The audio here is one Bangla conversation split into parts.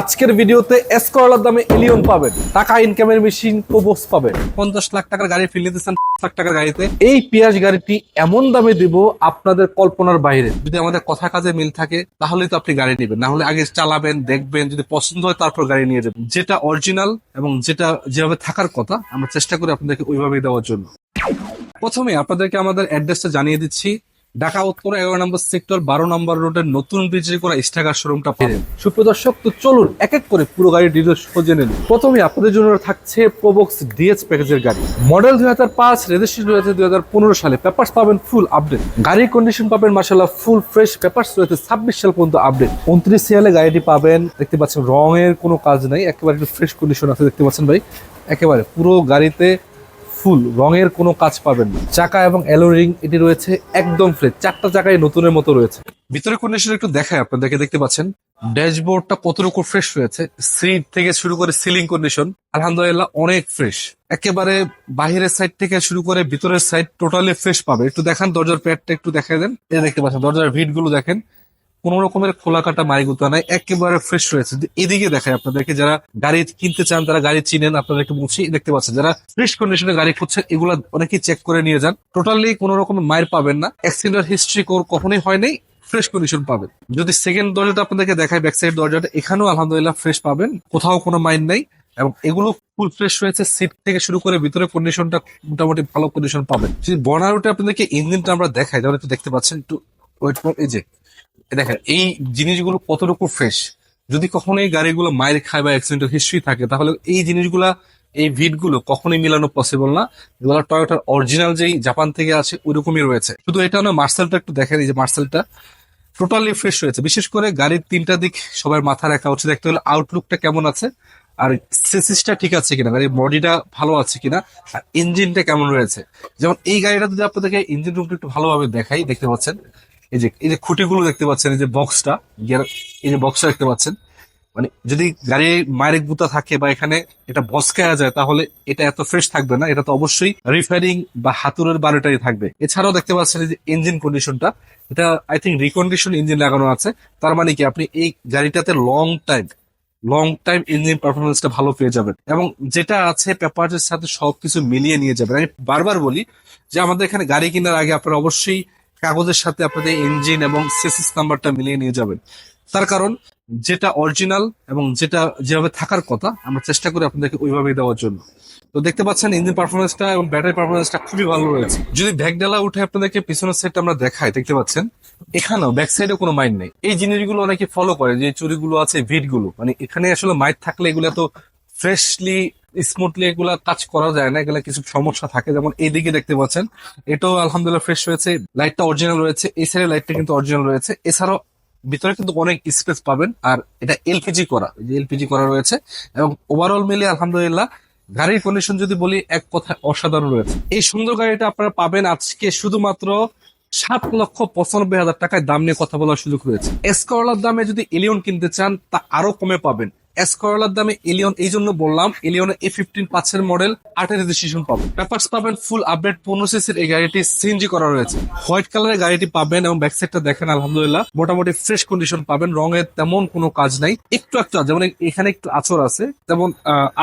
আজকের ভিডিওতে এস করলার দামে এলিয়ন পাবেন। টাকা ইনকামের মেশিন প্রবোস পাবেন। পঞ্চাশ লাখ টাকার গাড়ি ফিল নিতে চান পাঁচ লাখ টাকার গাড়িতে। এই পেঁয়াজ গাড়িটি এমন দামে দিব আপনাদের কল্পনার বাইরে। যদি আমাদের কথা কাজে মিল থাকে তাহলেই তো আপনি গাড়ি নেবেন। না হলে আগে চালাবেন দেখবেন যদি পছন্দ হয় তারপর গাড়ি নিয়ে যাবেন। যেটা অরিজিনাল এবং যেটা যেভাবে থাকার কথা আমরা চেষ্টা করি আপনাদেরকে ওইভাবেই দেওয়ার জন্য। প্রথমে আপনাদেরকে আমাদের অ্যাড্রেসটা জানিয়ে দিচ্ছি। ঢাকা, উত্তর এগারো নম্বর সেক্টর, বারো নম্বর রোডের নতুন ব্রিজে করা স্টাগার শোরুমটা পাবেন সুপ্রদর্শক তো চলুন এক এক করে পুরো গাড়ির ডিটেলস খুঁজে নেন প্রথমে আপনাদের জন্য থাকছে প্রোবক্স ডিএস প্যাকেজের গাড়ি। মডেল দুই হাজার পাঁচ রেজিস্ট্রেশন রয়েছে দুই হাজার পনেরো সালে। পেপার্স পাবেন ফুল আপডেট গাড়ির কন্ডিশন পাবেন মার্শাল্লাহ ফুল ফ্রেশ পেপার্স রয়েছে ছাব্বিশ সাল পর্যন্ত আপডেট উনত্রিশ সালে গাড়িটি পাবেন, দেখতে পাচ্ছেন রঙের কোনো কাজ নাই। একেবারে একটু ফ্রেশ কন্ডিশন আছে, দেখতে পাচ্ছেন ভাই। একেবারে পুরো গাড়িতে ফুল, রঙের কোনো কাজ পাবেন না। চাকা এবং অ্যালো রিং, এটি রয়েছে একদম ফ্রেশ চারটা চাকায় নতুনের মতো রয়েছে। ভিতরে কন্ডিশন একটু দেখায় আপনাদেরকে দেখতে পাচ্ছেন। ড্যাশবোর্ডটা কতটুকু ফ্রেশ রয়েছে সিট থেকে শুরু করে সিলিং কন্ডিশন আলহামদুলিল্লাহ অনেক ফ্রেশ একেবারে বাহিরের সাইড থেকে শুরু করে ভিতরের সাইড টোটালি ফ্রেশ পাবে। একটু দেখান, দরজার প্যাডটা একটু দেখা দেন। এই দেখতে পাচ্ছেন, দরজার ভিটগুলো দেখেন। কোন রকমের খোলা কাটা মাইগুতা নাই, একেবারে ফ্রেশ রয়েছে। এদিকে দেখায় আপনাদেরকে, যারা গাড়ি কিনতে চান, তারা গাড়ি চিনেন, আপনাদেরকে বলছি, দেখতে পাচ্ছেন, যারা ফ্রেশ কন্ডিশনে গাড়ি খুঁজছেন, এগুলো অনেকেই চেক করে নিয়ে যান। টোটালি কোন রকমের মায়ের পাবেন না। অ্যাক্সিডেন্ট হিস্ট্রি কোর কখনোই হয়নি ফ্রেশ কন্ডিশন পাবেন। যদি সেকেন্ড দরজাটা আপনাদেরকে দেখায় ব্যাক সাইড দরজাটা, এখানেও আলহামদুলিল্লাহ ফ্রেশ পাবেন, কোথাও কোনো মাইন্ড নেই, এবং এগুলো ফুল ফ্রেশ রয়েছে সিট থেকে শুরু করে ভিতরে কন্ডিশনটা মোটামুটি ভালো কন্ডিশন পাবেন। যদি আপনাদেরকে ইঞ্জিনটা আমরা দেখাই, তাহলে একটু দেখতে পাচ্ছেন, একটু ওয়েট ফর এই যে দেখেন, এই জিনিসগুলো কতটুকু ফ্রেশ যদি কখনো এই গাড়িগুলো মায়ের খায় বা অ্যাক্সিডেন্টের হিস্ট্রি থাকে, তাহলে এই জিনিসগুলা, এই ভিটগুলো কখনোই মিলানো পসিবল না। এগুলো টয়োটার অরিজিনাল যেই জাপান থেকে আছে, ওইরকমই রয়েছে। শুধু এটা না মার্সেলটা একটু দেখেন, এই যে মার্সেলটা টোটালি ফ্রেশ রয়েছে। বিশেষ করে গাড়ির তিনটা দিক সবার মাথা রাখা উচিত। দেখতে হলে আউটলুকটা কেমন আছে, আর সেসিসটা ঠিক আছে কিনা, গাড়ির বডিটা ভালো আছে কিনা, আর ইঞ্জিনটা কেমন রয়েছে। যেমন এই গাড়িটা যদি আপনাদেরকে ইঞ্জিন রুমটা একটু ভালোভাবে দেখাই, দেখতে পাচ্ছেন এই যে এই যে খুঁটিগুলো দেখতে পাচ্ছেন, এই যে বক্সটা গিয়ার, এই যে বক্সটা দেখতে পাচ্ছেন মানে যদি গাড়ি মায়ের গুতা থাকে বা এখানে এটা বসকায়া যায়, তাহলে এটা এত ফ্রেশ থাকবে না, এটা তো অবশ্যই রিফারিং বা হাতুরের বারোটাই থাকবে। এছাড়াও দেখতে পাচ্ছেন যে ইঞ্জিন কন্ডিশনটা এটা আই থিঙ্ক রিকন্ডিশন ইঞ্জিন লাগানো আছে। তার মানে কি, আপনি এই গাড়িটাতে long time long time engine পারফরমেন্সটা ভালো পেয়ে যাবেন। এবং যেটা আছে পেপারের সাথে সবকিছু মিলিয়ে নিয়ে যাবেন। আমি বারবার বলি যে আমাদের এখানে গাড়ি কেনার আগে আপনারা অবশ্যই কাগজের সাথে আপনাদের ইঞ্জিন এবং সেসিস নাম্বারটা মিলিয়ে নিয়ে যাবেন। তার কারণ, যেটা অরিজিনাল এবং যেটা যেভাবে থাকার কথা, আমরা চেষ্টা করি আপনাদেরকে ওইভাবেই দেওয়ার জন্য। তো দেখতে পাচ্ছেন ইঞ্জিন পারফরমেন্সটা এবং ব্যাটারি পারফরমেন্সটা খুবই ভালো রয়েছে। যদি ব্যাকডালা উঠে আপনাদেরকে পিছনের সাইডটা আমরা দেখাই, দেখতে পাচ্ছেন, এখানেও ব্যাক সাইডে কোনো মাইন্ড নেই। এই জিনিসগুলো অনেকে ফলো করে, যে চুরিগুলো আছে ভিটগুলো মানে এখানে আসলে মাইট থাকলে এগুলো তো ফ্রেশলি স্মুথলি এগুলা কাজ করা যায় না, এগুলা কিছু সমস্যা থাকে। যেমন এইদিকে দেখতে পাচ্ছেন, এটাও আলহামদুলিল্লাহ ফ্রেশ রয়েছে লাইটটা অরিজিনাল রয়েছে, এই সাইডের লাইটটা কিন্তু অরিজিনাল রয়েছে। এছাড়াও ভিতরে কিন্তু অনেক স্পেস পাবেন, আর এটা এলপিজি করা এলপিজি করা রয়েছে। এবং ওভারঅল মিলিয়ে আলহামদুলিল্লাহ, গাড়ির কন্ডিশন যদি বলি, এক কথায় অসাধারণ রয়েছে। এই সুন্দর গাড়িটা আপনারা পাবেন আজকে শুধুমাত্র সাত লক্ষ পঁচানব্বই হাজার টাকায় দাম নিয়ে কথা বলার সুযোগ রয়েছে। এসকরলার দামে যদি এলিয়ন কিনতে চান, তা আরও কমে পাবেন। এসকরলার দামে এলিয়ন এই জন্য বললাম এলিয়নে এ ফিফটিন পাঁচের মডেল আটের রেজিস্ট্রেশন পাবেন পেপার্স পাবেন ফুল আপডেট পনেরো সিসির এই গাড়িটি সিএনজি করা রয়েছে। হোয়াইট কালারের গাড়িটি পাবেন এবং ব্যাক সাইডটা দেখেন, আলহামদুলিল্লাহ, মোটামুটি ফ্রেশ কন্ডিশন পাবেন রঙের তেমন কোনো কাজ নাই। একটু একটু যেমন এখানে একটু আচর আছে, তেমন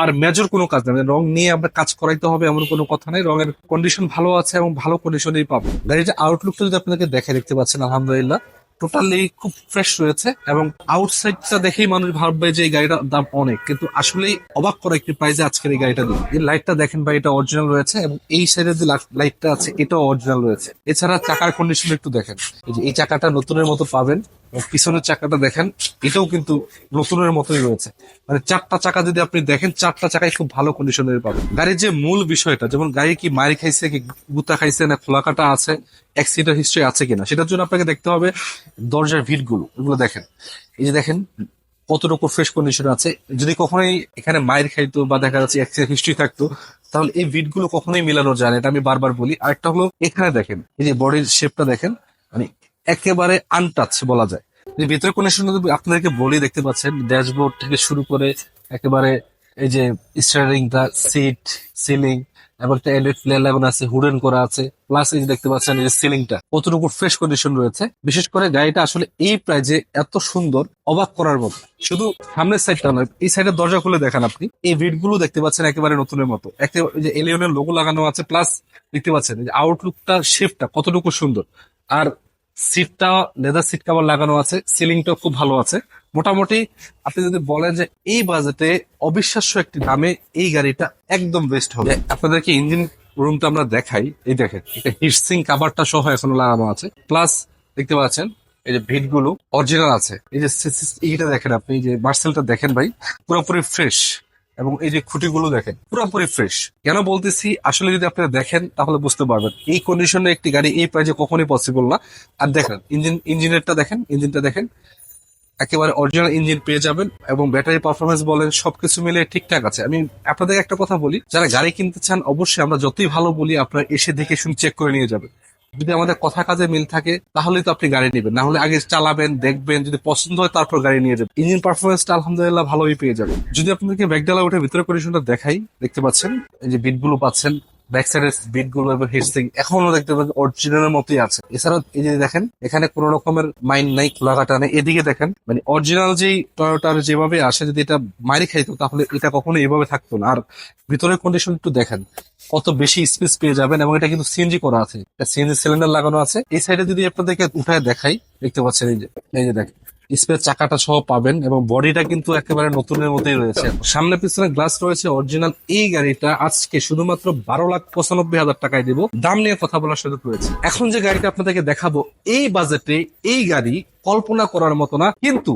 আর মেজর কোনো কাজ নেই। রং নিয়ে আমরা কাজ করাইতে হবে এমন কোনো কথা নেই, রঙের কন্ডিশন ভালো আছে এবং ভালো কন্ডিশনেই পাবেন গাড়িটা আউটলুকটা যদি আপনাদেরকে দেখে দেখতে পাচ্ছেন, আলহামদুলিল্লাহ টোটালি খুব ফ্রেশ রয়েছে এবং আউটসাইডটা দেখেই মানুষ ভাববে যে এই গাড়িটার দাম অনেক। কিন্তু আসলেই অবাক করা একটি প্রাইজে আজকের এই গাড়িটা দিন এই লাইটটা দেখেন ভাই, এটা অরিজিনাল রয়েছে এবং এই সাইডের যে লাইটটা আছে, এটাও অরিজিনাল রয়েছে। এছাড়া চাকার কন্ডিশন একটু দেখেন। এই চাকাটা নতুনের মতো পাবেন। পিছনের চাকাটা দেখেন, এটাও কিন্তু নতুনের মতোই রয়েছে। মানে চারটা চাকা যদি আপনি দেখেন, চারটা চাকাই খুব ভালো কন্ডিশনের পাবেন। গাড়ির যে মূল বিষয়টা, যেমন গাড়ি কি মারি খাইছে, কি গুতা খাইছে, না খোলা কাটা আছে অ্যাক্সিডেন্ট হিস্ট্রি আছে কিনা, সেটার জন্য আপনাকে দেখতে হবে দরজার ভিটগুলো এগুলো দেখেন। এই যে দেখেন, কতটুকু ফ্রেশ কন্ডিশন আছে। যদি কখনোই এখানে মায়ের খাইতো বা দেখা যাচ্ছে অ্যাক্সিডেন্ট হিস্ট্রি থাকতো, তাহলে এই ভিটগুলো কখনোই মেলানো যায় না, এটা আমি বারবার বলি। আরেকটা হলো, এখানে দেখেন, এই যে বডির শেপটা দেখেন মানে একেবারে আনটাচ বলা যায়। যে ভিতরে কন্ডিশন আপনাদেরকে বলি, দেখতে পাচ্ছেন ড্যাশবোর্ড থেকে শুরু করে একেবারে এই যে স্টারিংটা সিট সিলিং এবং একটা এলইডি ফ্লেয়ার লাগানো আছে হুডেন করা আছে প্লাস এই যে দেখতে পাচ্ছেন এই সিলিংটা কতটুকু ফ্রেশ কন্ডিশন রয়েছে। বিশেষ করে গাড়িটা আসলে এই প্রাইজে এত সুন্দর, অবাক করার মতো। শুধু সামনের সাইডটা নয়, এই সাইডের দরজা খুলে দেখেন আপনি। এই ভিডগুলো দেখতে পাচ্ছেন একেবারে নতুনের মতো। যে এলিয়নের লোগো লাগানো আছে প্লাস দেখতে পাচ্ছেন যে আউটলুকটা শেপটা কতটুকু সুন্দর। আর সিটটা লেদার সিট কাভার লাগানো আছে সিলিংটাও খুব ভালো আছে। মোটামুটি আপনি যদি বলেন যে এই বাজেটে অবিশ্বাস্য একটি দামে এই গাড়িটা একদম বেস্ট হবে। আপনাদেরকে ইঞ্জিন রুমটা আমরা দেখাই, এই দেখেন, এটা হিটসিং কাভারটা সহ এখনও লাগানো আছে। প্লাস দেখতে পাচ্ছেন, এই যে ভিটগুলো অরিজিনাল আছে। এই যে এইটা দেখেন আপনি যে মার্সেলটা দেখেন ভাই, পুরোপুরি ফ্রেশ এবং এই যে খুঁটিগুলো দেখেন, পুরোপুরি ফ্রেশ কেন বলতেছি? আসলে যদি আপনারা দেখেন, তাহলে বুঝতে পারবেন। এই কন্ডিশনে একটি গাড়ি এই প্রাইজে কখনোই পসিবল না। আর দেখেন ইঞ্জিন ইঞ্জিনেরটা দেখেন ইঞ্জিনটা দেখেন, একেবারে অরিজিনাল ইঞ্জিন পেয়ে যাবেন এবং ব্যাটারি পারফরমেন্স বলেন, সবকিছু মিলে ঠিকঠাক আছে। আমি আপনাদের একটা কথা বলি, যারা গাড়ি কিনতে চান, অবশ্যই আমরা যতই ভালো বলি, আপনারা এসে দেখে শুনে চেক করে নিয়ে যাবেন। যদি আমাদের কথা কাজে মিল থাকে, তাহলেই তো আপনি গাড়ি নেবেন। না হলে আগে চালাবেন, দেখবেন, যদি পছন্দ হয় তারপর গাড়ি নিয়ে যাবেন। ইঞ্জিন পারফরমেন্সটা আলহামদুলিল্লাহ ভালোই পেয়ে যাবেন। যদি আপনাদেরকে ব্যাগডালা উঠে ভিতরে কন্ডিশনটা দেখাই, দেখতে পাচ্ছেন, এই যে বিটগুলো পাচ্ছেন ব্যাক সাইডের বিটগুলো এবং হিটসিং এখনও দেখতে পাচ্ছেন অরিজিনালের মতোই আছে। এছাড়াও এই যে দেখেন, এখানে কোনো রকমের মাইন্ড নাই, খোলাঘাটা নেই। এদিকে দেখেন মানে অরিজিনাল যেই টয়োটার যেভাবে আসে, যদি এটা মারি খাইতো, তাহলে এটা কখনো এভাবে থাকতো না। আর ভিতরের কন্ডিশন একটু দেখেন, কত বেশি স্পেস পেয়ে যাবেন এবং এটা কিন্তু সিএনজি করা আছে। সিএনজি সিলিন্ডার লাগানো আছে। এই সাইডে যদি আপনাদেরকে উঠায় দেখাই, দেখতে পাচ্ছেন এই যে এই যে দেখেন। স্পেস চাকাটা সহ পাবেন এবং বডিটা কিন্তু একেবারে নতুনের মতোই রয়েছে। সামনে পিছনে গ্লাস রয়েছে, অরিজিনাল এই গাড়িটা আজকে শুধুমাত্র বারো লাখ পঁচানব্বই হাজার টাকায় দেবো। দাম নিয়ে কথা বলার সুযোগ রয়েছে। এখন যে গাড়িটা আপনাদেরকে দেখাবো, এই বাজেটে এই গাড়ি কল্পনা করার মতো না, কিন্তু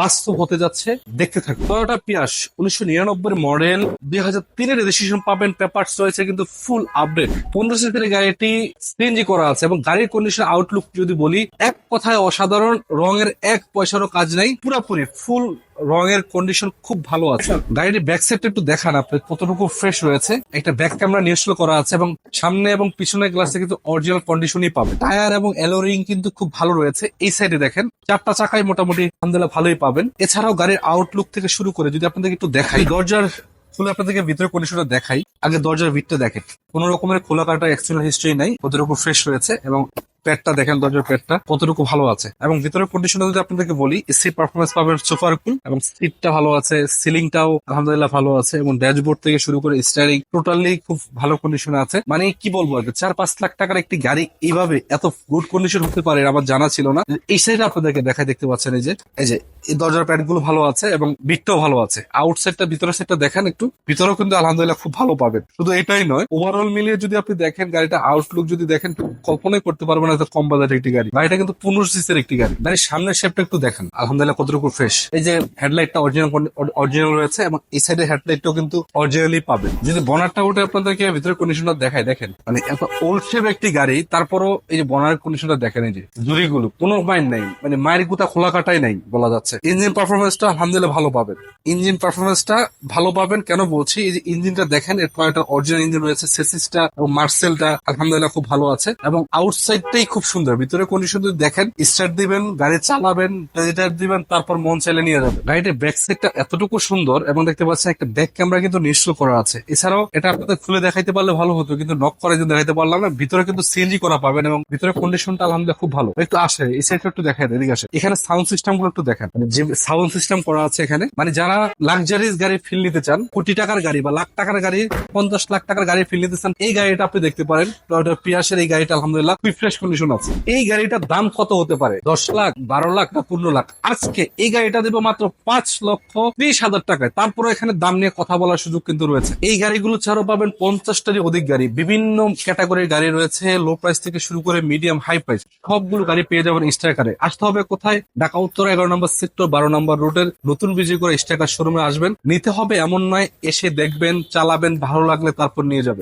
বাস্তব হতে যাচ্ছে, দেখতে থাকুন। টয়োটা পিয়াস উনিশশো নিরানব্বই মডেল, দুই হাজার তিনের রেজিস্ট্রেশন পাবেন পেপার রয়েছে, কিন্তু ফুল আপডেট পনেরো সিটের গাড়িটি সিএনজি করা আছে, এবং গাড়ির কন্ডিশন আউটলুক যদি বলি, এক কথায় অসাধারণ, রঙের এক পয়সারও কাজ নাই, পুরাপুরি ফুল রঙের কন্ডিশন খুব ভালো আছে। গাড়ির ব্যাক সাইডটা একটু দেখান আপনি, কতটুকু ফ্রেশ রয়েছে। একটা ব্যাক ক্যামেরা নিউস্টল করা আছে এবং সামনে এবং পিছনের গ্লাসে কিন্তু অরিজিনাল কন্ডিশনই পাবে। টায়ার এবং অ্যালোরিং কিন্তু খুব ভালো রয়েছে। এই সাইডে দেখেন, চারটা চাকায় মোটামুটি আলহামদুলিল্লাহ ভালোই পাবেন। এছাড়াও গাড়ির আউটলুক থেকে শুরু করে যদি আপনাদেরকে একটু দেখাই, দরজার খুলে আপনাদেরকে ভিতরে কন্ডিশনটা দেখাই। আগে দরজার ভিতটা দেখেন। কোন রকমের খোলা কাটা এক্সটার্নাল হিস্ট্রি নাই, কতটুকু ফ্রেশ রয়েছে এবং প্যাডটা দেখেন দরজার প্যাডটা কতটুকু ভালো আছে। এবং ভিতরের কন্ডিশনটা যদি আপনাদেরকে বলি এসি পারফরমেন্স পাবেন সুপার কুল, এবং সিটটা ভালো আছে সিলিংটাও আলহামদুলিল্লাহ ভালো আছে, এবং ড্যাশবোর্ড থেকে শুরু করে স্টারিং টোটালি খুব ভালো কন্ডিশনে আছে। মানে কি বলব আর চার পাঁচ লাখ টাকার একটি গাড়ি এইভাবে এত গুড কন্ডিশন হতে পারে আমার জানা ছিল না। এই সাইডে আপনাদেরকে দেখায় দেখতে পাচ্ছেন, এই যে এই যে এই দরজার প্যাডগুলো ভালো আছে এবং বিটটাও ভালো আছে। আউটসাইডটা ভিতরের সাইডটা দেখেন একটু। ভিতরেও কিন্তু আলহামদুলিল্লাহ খুব ভালো পাবেন। শুধু এটাই নয় ওভারঅল মিলিয়ে যদি আপনি দেখেন গাড়িটা আউটলুক যদি দেখেন কল্পনাই করতে পারবেন না কম বাজারের একটি গাড়ি। গাড়িটা কিন্তু পনেরো সিসের একটি গাড়ি। গাড়ির সামনের শেপটা একটু দেখেন। আলহামদুলিল্লাহ কতটুকু ফ্রেশ এই যে হেডলাইটটা অরিজিনাল অরিজিনাল রয়েছে এবং এই সাইডের হেডলাইটটাও কিন্তু অরিজিনালি পাবেন। যদি বনারটা উঠে আপনাদেরকে ভিতরে কন্ডিশনটা দেখায়, দেখেন। মানে এত ওল্ড শেপ একটি গাড়ি, তারপরও এই যে বনারের কন্ডিশনটা দেখেন এই যে, জুড়িগুলো। কোনো মাইন্ড নাই। মানে মায়ের গুতা খোলা কাটাই নাই, বলা যাচ্ছে। ইঞ্জিন পারফরমেন্সটা আলহামদুলিল্লাহ ভালো পাবেন। ইঞ্জিন পারফরমেন্সটা ভালো পাবেন। কেন বলছি? এই যে ইঞ্জিনটা দেখেন এর একটা অরিজিনাল ইঞ্জিন রয়েছে সেসিসটা এবং মার্সেলটা আলহামদুলিল্লাহ খুব ভালো আছে এবং আউটসাইডটাই খুব সুন্দর। ভিতরে কন্ডিশন যদি দেখেন স্টার্ট দিবেন গাড়ি চালাবেন রেজিটার দিবেন তারপর মন চাইলে নিয়ে যাবেন। গাড়িটির ব্যাক সাইডটা এতটুকু সুন্দর এবং দেখতে পাচ্ছেন একটা ব্যাক ক্যামেরা কিন্তু নিশ্চল করা আছে। এছাড়াও এটা আপনাদের খুলে দেখাইতে পারলে ভালো হতো কিন্তু নক করে যদি দেখাইতে পারলাম না। ভিতরে কিন্তু সিএনজি করা পাবেন এবং ভিতরে কন্ডিশনটা আলহামদুলিল্লাহ খুব ভালো। একটু আসে এই সাইডটা একটু দেখায় দেন, এদিকে আসে এখানে সাউন্ড সিস্টেমগুলো একটু দেখেন। মানে যে সাউন্ড সিস্টেম করা আছে এখানে মানে যারা লাক্সারিজ গাড়ি ফিল নিতে চান, কোটি টাকার গাড়ি বা লাখ টাকার গাড়ি, পঞ্চাশ লাখ টাকার গাড়ি ফিল নিতে চান, এই গাড়িটা আপনি দেখতে পারেন। টয়োটা পিয়াসের এই গাড়িটা আলহামদুলিল্লাহ খুবই ফ্রেশ কন্ডিশন আছে। এই গাড়িটার দাম কত হতে পারে? দশ লাখ, বারো লাখ না পনেরো লাখ। আজকে এই গাড়িটা দেবো মাত্র পাঁচ লক্ষ ত্রিশ হাজার টাকায়। তারপরে এখানে দাম নিয়ে কথা বলার সুযোগ কিন্তু রয়েছে। এই গাড়িগুলো ছাড়াও পাবেন পঞ্চাশটারই অধিক গাড়ি। বিভিন্ন ক্যাটাগরির গাড়ি রয়েছে লো প্রাইস থেকে শুরু করে মিডিয়াম হাই প্রাইস সবগুলো গাড়ি পেয়ে যাবেন স্ট্রাইকারে আসতে হবে কোথায়? ঢাকা, উত্তর, এগারো নম্বর সেক্টর বারো নম্বর রুটের নতুন বিজয় করে স্টেকার শোরুমে আসবেন। নিতে হবে এমন নয়, এসে দেখবেন, চালাবেন, ভালো লাগলে তারপর নিয়ে যাবে